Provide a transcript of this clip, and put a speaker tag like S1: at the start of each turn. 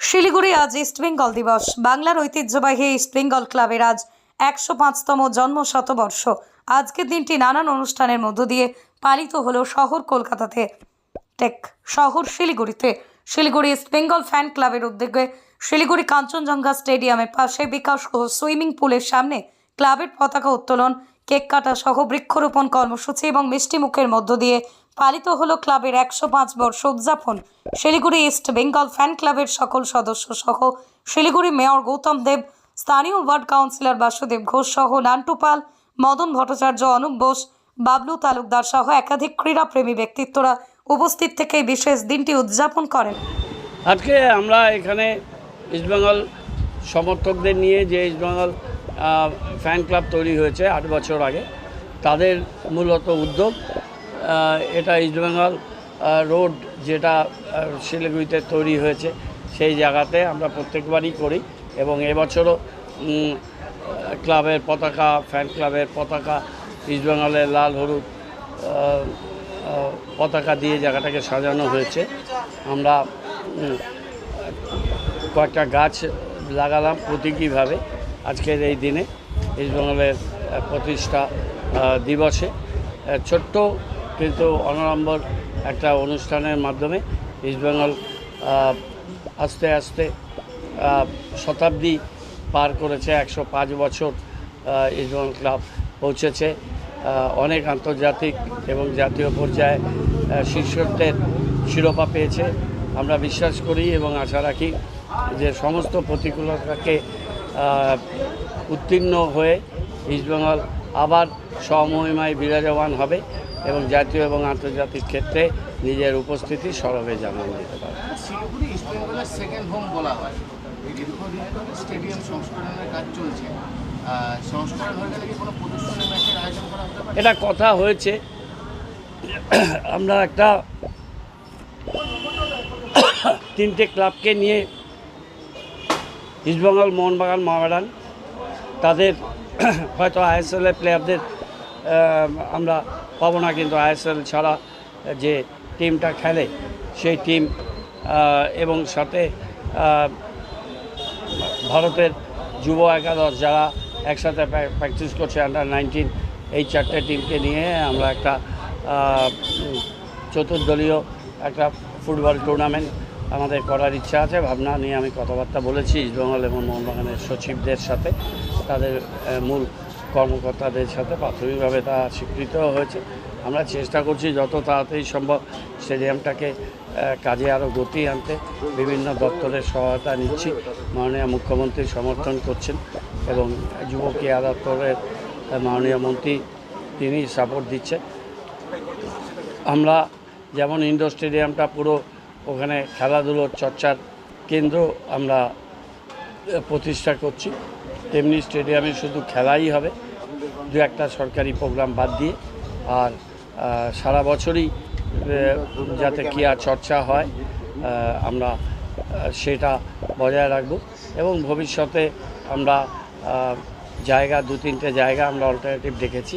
S1: শিলিগুড়ি আজ ইস্টবেঙ্গল দিবস। বাংলার ঐতিহ্যবাহী ইস্টবেঙ্গল ক্লাবের আজ একশো পাঁচতম জন্ম শতবর্ষ আজকের দিনটি নানান অনুষ্ঠানের মধ্য দিয়ে পালিত হলো শহর কলকাতাতে। টেক, শহর শিলিগুড়িতে। শিলিগুড়ি ইস্টবেঙ্গল ফ্যান ক্লাবের উদ্যোগে শিলিগুড়ি কাঞ্চনজঙ্ঘা স্টেডিয়ামের পাশে বিকাশ ও সুইমিং পুলের সামনে ক্লাবের পতাকা উত্তোলন, কেক কাটা সহ বৃক্ষরোপণ কর্মসূচি এবং মিষ্টি মুখের মধ্য দিয়ে পালিত হলো ক্লাবের একশো পাঁচ বর্ষ উদযাপন। শিলিগুড়ি ইস্ট বেঙ্গল ফ্যান ক্লাবের সকল সদস্য সহ শিলিগুড়ি মেয়র গৌতম দেব, স্থানীয় ওয়ার্ড কাউন্সিলর বাসুদেব ঘোষ সহ নান্টু পাল, মদন ভট্টাচার্য অনুপ বোস, বাবলু তালুকদার সহ একাধিক ক্রীড়াপ্রেমী ব্যক্তিত্বরা উপস্থিত থেকে বিশেষ দিনটি উদযাপন করেন।
S2: আজকে আমরা এখানে ইস্টবেঙ্গল সমর্থকদের নিয়ে যে ইস্টবেঙ্গল ফ্যান ক্লাব তৈরি হয়েছে আট বছর আগে, তাদের মূলত উদ্যোগ এটা ইস্টবেঙ্গল রোড যেটা শিলিগুড়িতে তৈরি হয়েছে, সেই জায়গাতে আমরা প্রত্যেকবারই করি এবং এবছরও ক্লাবের পতাকা ফ্যান ক্লাবের পতাকা ইস্টবেঙ্গলের লাল হলুদ পতাকা দিয়ে জায়গাটাকে সাজানো হয়েছে। আমরা কয়েকটা গাছ লাগালাম প্রতীকীভাবে আজকের এই দিনে ইস্টবেঙ্গলের প্রতিষ্ঠা দিবসে। ছোট্ট কিন্তু অনড়ম্বর একটা অনুষ্ঠানের মাধ্যমে ইস্টবেঙ্গল আস্তে আস্তে শতাব্দী পার করেছে, একশো পাঁচ বছর ইস্টবেঙ্গল ক্লাব পৌঁছেছে। অনেক আন্তর্জাতিক এবং জাতীয় পর্যায়ে শীর্ষত্বের শিরোপা পেয়েছে। আমরা বিশ্বাস করি এবং আশা রাখি যে সমস্ত প্রতিকূলতাকে উত্তীর্ণ হয়ে ইস্টবেঙ্গল আবার স্বমহিমায় বিরাজমান হবে। এবং জাতীয় এবং আন্তর্জাতিক ক্ষেত্রে নিজের উপস্থিতি সরবে জানান দিতে পারে।
S3: শিলিগুড়ি ইস্ট বেঙ্গলের সেকেন্ড হোম বলা হয়। এই দীর্ঘদিনে স্টেডিয়াম সংস্করণের কাজ চলছে। সংস্করণ হয়ে গেলে কি কোনো প্রদর্শনী ম্যাচের আয়োজন করা হতে পারে?
S2: এটা কথা হয়েছে। আমরা একটা তিনটে ক্লাবকে নিয়ে ইস্টবেঙ্গল মোহনবাগান মহামেডান তাদের হয়তো আইএসএলের প্লেয়ারদের আমরা পাবো না, কিন্তু আইএসএল ছাড়া যে টিমটা খেলে সেই টিম এবং সাথে ভারতের যুব একাদশ যারা একসাথে প্র্যাকটিস করছে আন্ডার নাইনটিন এই চারটে টিমকে নিয়ে আমরা একটা চতুর্দলীয় একটা ফুটবল টুর্নামেন্ট আমাদের করার ইচ্ছা আছে। ভাবনা নিয়ে আমি কথাবার্তা বলেছি, ইস্টবেঙ্গল এবং মোহনবাগানের সচিবদের সাথে। তাদের মূল কর্মকর্তাদের সাথে প্রাথমিকভাবে তা স্বীকৃত হয়েছে। আমরা চেষ্টা করছি যত তাড়াতাড়ি সম্ভব স্টেডিয়ামটাকে কাজে আরও গতি আনতে। বিভিন্ন দপ্তরের সহায়তা নিচ্ছি, মাননীয় মুখ্যমন্ত্রী সমর্থন করছেন এবং যুব ক্রীড়া দপ্তরের মাননীয় মন্ত্রী তিনি সাপোর্ট দিচ্ছেন। আমরা যেমন ইন্ডোর স্টেডিয়ামটা পুরো ওখানে খেলাধুলোর চর্চার কেন্দ্র আমরা প্রতিষ্ঠা করছি। তেমনি স্টেডিয়ামে শুধু খেলাই হবে। দু একটা সরকারি প্রোগ্রাম বাদ দিয়ে। আর সারা বছরই যাতে ক্রিয়া চর্চা হয় আমরা সেটা বজায় রাখব। এবং ভবিষ্যতে আমরা জায়গা দু তিনটে জায়গা আমরা অল্টারনেটিভ দেখেছি।